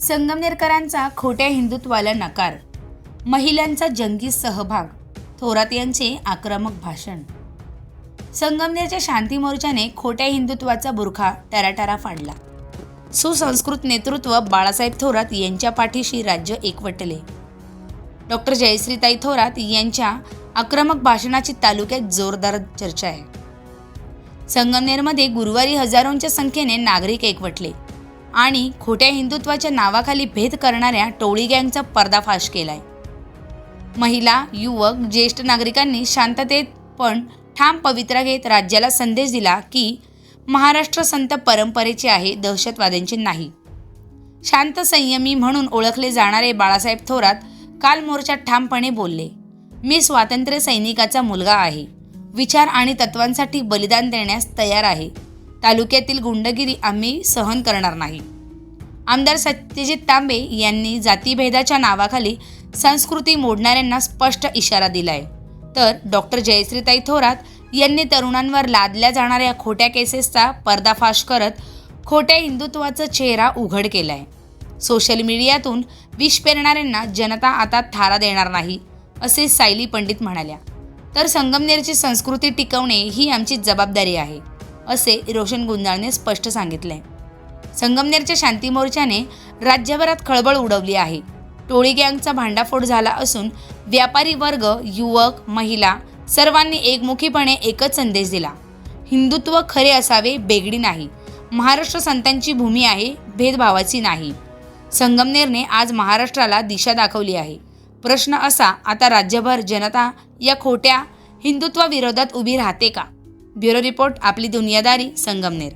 संगमनेरकरांचा खोट्या हिंदुत्वाला नकार. महिलांचा जंगी सहभाग. थोरात यांचे आक्रमक भाषण. संगमनेरच्या शांती मोर्चाने खोट्या हिंदुत्वाचा बुरखा टराटरा फाडला. सुसंस्कृत नेतृत्व बाळासाहेब थोरात यांच्या पाठीशी राज्य एकवटले. डॉक्टर जयश्रीताई थोरात यांच्या आक्रमक भाषणाची तालुक्यात जोरदार चर्चा आहे. संगमनेरमध्ये गुरुवारी हजारोंच्या संख्येने नागरिक एकवटले. आणि खोट्या हिंदुत्वाच्या नावाखाली भेद करणाऱ्या टोळी गँगचा पर्दाफाश केलाय. महिला युवक ज्येष्ठ नागरिकांनी शांततेत पण ठाम पवित्रा घेत राज्याला संदेश दिला की महाराष्ट्र संत परंपरेचे आहे दहशतवाद्यांचे नाही. शांत संयमी म्हणून ओळखले जाणारे बाळासाहेब थोरात काल मोर्चात ठामपणे बोलले मी स्वातंत्र्य सैनिकाचा मुलगा आहे. विचार आणि तत्वांसाठी बलिदान देण्यास तयार आहे. तालुक्यातील गुंडगिरी आम्ही सहन करणार नाही. आमदार सत्यजित तांबे यांनी जातीभेदाच्या नावाखाली संस्कृती मोडणाऱ्यांना स्पष्ट इशारा दिलाय. तर डॉक्टर जयश्रीताई थोरात यांनी तरुणांवर लादल्या जाणाऱ्या खोट्या केसेसचा पर्दाफाश करत खोट्या हिंदुत्वाचा चेहरा उघड केलाय. सोशल मीडियातून विष पेरणाऱ्यांना जनता आता थारा देणार नाही असे सायली पंडित म्हणाल्या. तर संगमनेरची संस्कृती टिकवणे ही आमची जबाबदारी आहे. असे रोशन गुंजाळने स्पष्ट सांगितले. संगमनेरच्या शांती मोर्चाने राज्यभरात खळबळ उडवली आहे. टोळी गँगचा भांडाफोड झाला असून व्यापारी वर्ग युवक महिला सर्वांनी एकमुखीपणे एकच संदेश दिला. हिंदुत्व खरे असावे बेगडी नाही. महाराष्ट्र संतांची भूमी आहे भेदभावाची नाही. संगमनेरने आज महाराष्ट्राला दिशा दाखवली आहे. प्रश्न असा आता राज्यभर जनता या खोट्या हिंदुत्वाविरोधात उभी राहते का? ब्युरो रिपोर्ट आपली दुनियादारी संगमनेर.